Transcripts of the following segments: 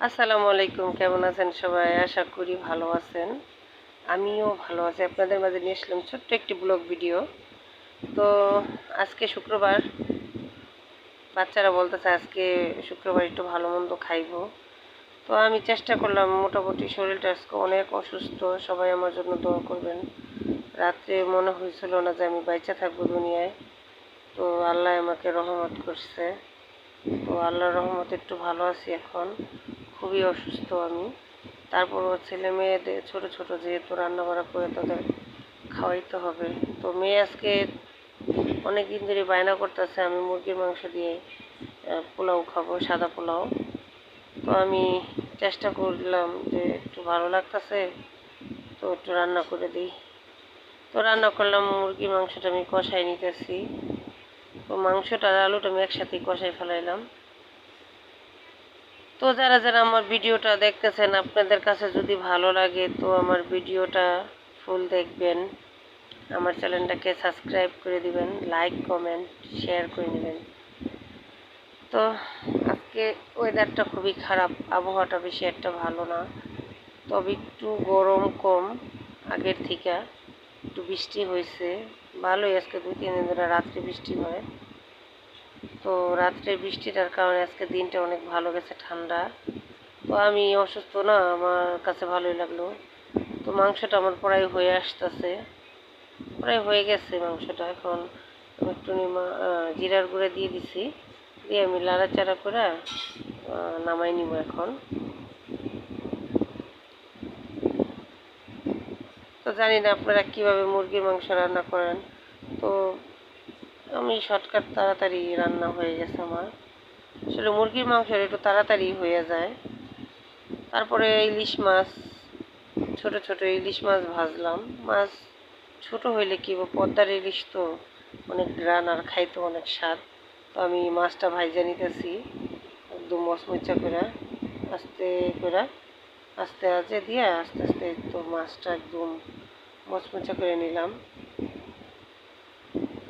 আসসালামু আলাইকুম, কেমন আছেন সবাই? আশা করি ভালো আছেন। আমিও ভালো আছি। আপনাদের মাঝে নিয়ে আসলাম ছোট্ট একটি ব্লগ ভিডিও। তো আজকে শুক্রবার। বাচ্চারা বলতেছে আজকে শুক্রবার একটু ভালো মন্দ খাইবো। তো আমি চেষ্টা করলাম, মোটামুটি শরীরটা আজকে অনেক অসুস্থ। সবাই আমার জন্য দোয়া করবেন। রাত্রে মনে হয়েছিল না যে আমি বাইচা থাকব দুনিয়ায়। তো আল্লাহ আমাকে রহমত করছে। তো আল্লাহর রহমত একটু ভালো আছি এখন। খুবই অসুস্থ আমি। তারপরও ছেলে মেয়েদের, ছোট ছোট যেহেতু রান্না বান্না করে তাদের খাওয়াইতে হবে। তো মেয়ে আজকে অনেক দিন ধরে বায়না করতেছে আমি মুরগির মাংস দিয়ে পোলাও খাব, সাদা পোলাও। তো আমি চেষ্টা করলাম যে একটু ভালো লাগতেছে, তো একটু রান্না করে দিই। তো রান্না করলাম, মুরগির মাংসটা আমি কষাই নিতেছি। তো মাংসটা, আলুটা আমি একসাথেই কষাই ফেলাইলাম। তো যারা যারা আমার ভিডিওটা দেখতেছেন, আপনাদের কাছে যদি ভালো লাগে, তো আমার ভিডিওটা ফুল দেখবেন। আমার চ্যানেলটাকে সাবস্ক্রাইব করে দিবেন লাইক কমেন্ট শেয়ার করে নেবেন। তো আজকে ওয়েদারটা খুবই খারাপ, আবহাওয়াটা বেশি একটা ভালো না। তবে একটু গরম কম, আগের থেকে। একটু বৃষ্টি হয়েছে, ভালোই আজকে দুই তিন দিন ধরে রাত্রে বৃষ্টি হয়। তো রাত্রে বৃষ্টিটার কারণে আজকে দিনটা অনেক ভালো গেছে, ঠান্ডা। তো আমি অসুস্থ না, আমার কাছে ভালোই লাগল। তো মাংসটা আমার প্রায় হয়ে আসতেছে। প্রায় হয়ে গেছে মাংসটা, এখন একটু জিরার গুঁড়া দিয়ে দিছি। দিয়ে আমি লাড়াচাড়া করে নামাই নিব এখন। তো জানি না আপনারা কীভাবে মুরগির মাংস রান্না করেন। তো আমি শর্টকাট তাড়াতাড়ি রান্না হয়ে গেছে আমার। আসলে মুরগির মাংস একটু তাড়াতাড়ি হয়ে যায়। তারপরে ইলিশ মাছ, ছোট ছোট ইলিশ মাছ ভাজলাম। মাছ ছোট হইলে কি পদ্মার ইলিশ তো অনেক গ্রান আর খাইতে অনেক স্বাদ। তো আমি মাছটা ভাইজা নিতেছি, একদম মচমচা করে, আস্তে করে, আস্তে আজে দিয়ে আস্তে আস্তে তো মাছটা একদম মচমচা করে নিলাম।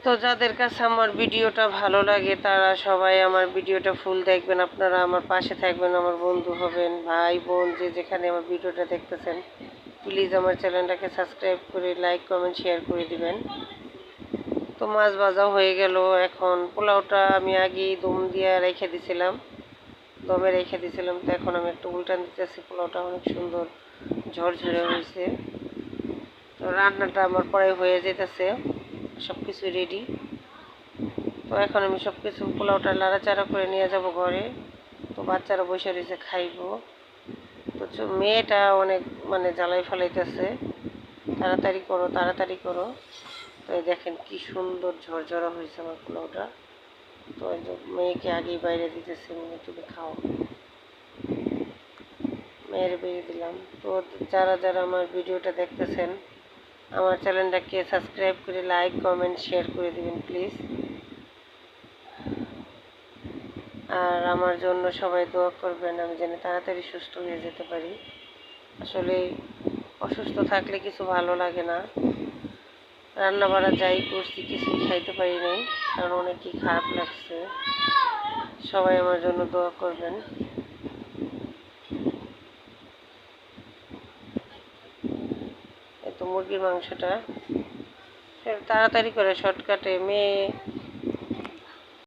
তো যাদের কাছে আমার ভিডিওটা ভালো লাগে, তারা সবাই আমার ভিডিওটা ফুল দেখবেন। আপনারা আমার পাশে থাকবেন, আমার বন্ধু হবেন, ভাই, বোন, যে যেখানে আমার ভিডিওটা দেখতেছেন প্লিজ আমার চ্যানেলটাকে সাবস্ক্রাইব করে লাইক কমেন্ট শেয়ার করে দিবেন। তো মাছ ভাজা হয়ে গেল। এখন পোলাওটা আমি আগেই দম দিয়ে রেখে দিছিলাম। দমে রেখে দিছিলাম, তো এখন আমি একটু উল্টান দিতেছি। পোলাওটা অনেক সুন্দর ঝরঝরে হয়েছে। তো রান্নাটা আমার পরে হয়ে যেতেছে সব কিছু রেডি তো এখন আমি সব কিছু পোলাওটা লাড়াচাড়া করে নিয়ে যাব ঘরে। তো বাচ্চারা বসে রয়েছে খাইবো। তো মেয়েটা অনেক মানে জ্বালাই ফেলাইতেছে। তাড়াতাড়ি করো তাড়াতাড়ি করো। তো দেখেন কি সুন্দর ঝরঝরা হয়েছে আমার পোলাওটা। তো মেয়েকে আগেই বাইরে দিতেছে, মেয়ে তুমি খাও। মেয়ের বেরিয়ে দিলাম। তো যারা যারা আমার ভিডিওটা দেখতেছেন আমার চ্যানেলটাকে সাবস্ক্রাইব করে লাইক, কমেন্ট, শেয়ার করে দেবেন, প্লিজ। আর আমার জন্য সবাই দোয়া করবেন, আমি যেন তাড়াতাড়ি সুস্থ হয়ে যেতে পারি। আসলে অসুস্থ থাকলে কিছু ভালো লাগে না। রান্না বাড়া যাই করছি, কিছুই খাইতে পারি নাই, কারণ অনেকই খারাপ লাগছে। সবাই আমার জন্য দোয়া করবেন এই তো মুরগির মাংসটা। তাড়াতাড়ি করে শর্টকাটে মেয়ে